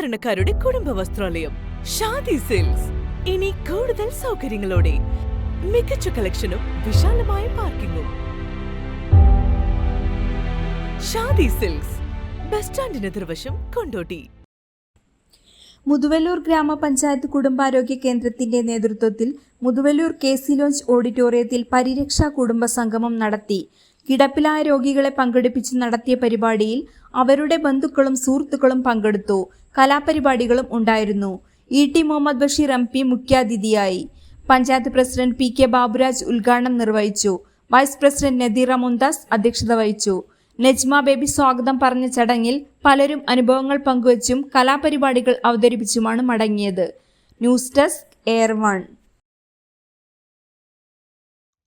സാധാരണക്കാരുടെ കുടുംബ വസ്ത്രാലയം ഷാദി സിൽക്സ്. ഇനി കൂടുതൽ സൗകര്യങ്ങളോടെ മികച്ച കളക്ഷനും വിശാലമായ പാർക്കിങ്ങും. ഷാദി സിൽക്സ് ബസ് സ്റ്റാൻഡിന് എതിർവശം കൊണ്ടോട്ടി. മുതുവല്ലൂർ ഗ്രാമപഞ്ചായത്ത് കുടുംബാരോഗ്യ കേന്ദ്രത്തിന്റെ നേതൃത്വത്തിൽ മുതുവല്ലൂർ കെ സി ലോഞ്ച് ഓഡിറ്റോറിയത്തിൽ പരിരക്ഷാ കുടുംബ സംഗമം നടത്തി. കിടപ്പിലായ രോഗികളെ പങ്കെടുപ്പിച്ച് നടത്തിയ പരിപാടിയിൽ അവരുടെ ബന്ധുക്കളും സുഹൃത്തുക്കളും പങ്കെടുത്തു. കലാപരിപാടികളും ഉണ്ടായിരുന്നു. E T Muhammad Basheer M P മുഖ്യാതിഥിയായി. Panchayat president P K Baburaj ഉദ്ഘാടനം നിർവഹിച്ചു. വൈസ് പ്രസിഡന്റ് നദീറ മുന്താസ് അധ്യക്ഷത വഹിച്ചു. നജ്മ ബേബി സ്വാഗതം പറഞ്ഞ ചടങ്ങിൽ പലരും അനുഭവങ്ങൾ പങ്കുവച്ചും കലാപരിപാടികൾ അവതരിപ്പിച്ചുമാണ് മടങ്ങിയത്. News desk air one.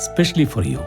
specially for you.